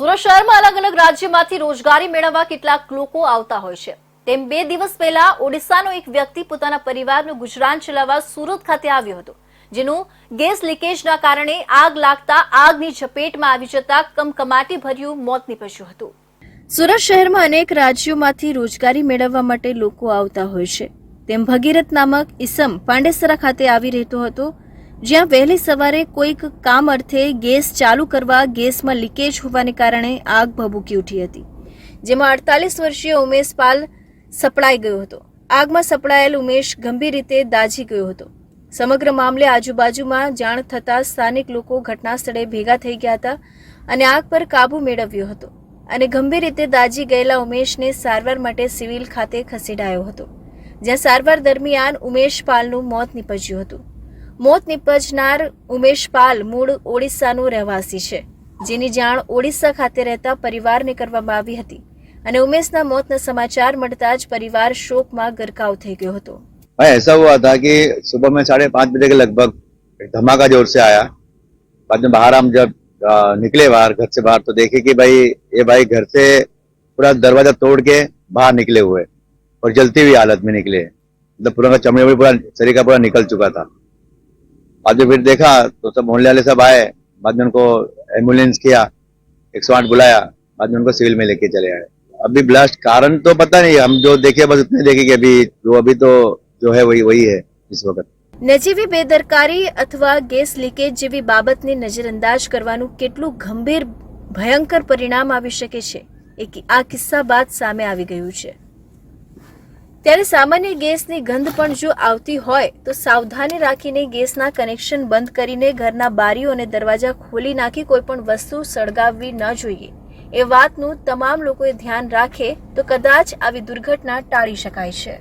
સુરત શહેરમાં અલગ અલગ રાજ્યમાંથી રોજગારી મેળવવા કેટલાક લોકો આવતા હોય છે. તેમ બે દિવસ પહેલા ઓડિશાનો એક વ્યક્તિ પોતાના પરિવારનું ગુજરાન ચલાવવા સુરત ખાતે આવ્યો હતો, જેનું ગેસ લીકેજના કારણે આગ લાગતા આગની ઝપેટમાં આવી જતા કમકમાટી ભર્યું મોત નીપજ્યું હતું. સુરત શહેરમાં અનેક રાજ્યોમાંથી રોજગારી મેળવવા માટે લોકો આવતા હોય છે. તેમ ભગીરથ નામક ઈસમ પાંડેસરા ખાતે આવી રહેતો હતો જ્યાં વહેલી સવારે કોઈક કામ અર્થે ગેસ ચાલુ કરવા ગેસમાં લીકેજ હોવાને કારણે આગ ભભૂકી ઉઠી હતી. જેમાં અડતાલીસ વર્ષીય ઉમેશ પાલ સપડાઈ ગયો હતો. આગમાં સપડાયેલ ઉમેશ ગંભીર રીતે દાઝી ગયો હતો. સમગ્ર મામલે આજુબાજુમાં જાણ થતાં સ્થાનિક લોકો ઘટના સ્થળે ભેગા થઈ ગયા હતા અને આગ પર કાબુ મેળવ્યો હતો અને ગંભીર રીતે દાઝી ગયેલા ઉમેશને સારવાર માટે સિવિલ ખાતે ખસેડાયો હતો, જ્યાં સારવાર દરમિયાન ઉમેશ પાલનું મોત નીપજ્યું હતું. મોત નીપજનાર ઉમેશ પાલ મૂળ ઓડિશાનો રહેવાસી છે જેની જાણ ઓડિશા ખાતે રહેતા પરિવારને કરવામાં આવી હતી અને ઉમેશના મોતના સમાચાર મળતા જ પરિવાર શોકમાં ગરકાવ થઈ ગયો હતો भाई ऐसा हुआ था कि सुबह में साढ़े पाँच बजे के लगभग एक धमाका जोर से आया बाद में बाहर हम जब अ, निकले बाहर घर से बाहर तो देखे कि भाई ये भाई घर से पूरा दरवाजा तोड़ के बाहर निकले हुए और जलती हुई हालत में निकले मतलब पूरा का चमड़े वमड़े पूरा शरीर का पूरा निकल चुका था बाद में फिर देखा तो सब मोहल्ले वाले सब आए बाद में उनको एम्बुलेंस किया एक सौ आठ बुलाया बाद में उनको सिविल में लेके चले आए अभी ब्लास्ट कारण तो पता नहीं हम जो देखे बस इतने देखे कि अभी जो अभी तो जो है वही वही है इस वक्त નજીવી બેદરકારી અથવા ગેસ લીકેજ જેવી બાબતને નજરઅંદાજ કરવાનું કેટલું ગંભીર ભયંકર પરિણામ આવી શકે છે એ કિ- આ કિસ્સા બાદ સામે આવી ગયું છે ત્યારે સામાન્ય ગેસની ગંધ પણ જો આવતી હોય, તો સાવધાની રાખીને ગેસના કનેક્શન બંધ કરીને ઘરના બારીઓ અને દરવાજા ખોલી નાખી કોઈ પણ વસ્તુ સળગાવવી ન જોઈએ. એ વાતનું તમામ લોકોએ ધ્યાન રાખે તો કદાચ આવી દુર્ઘટના ટાળી શકાય છે.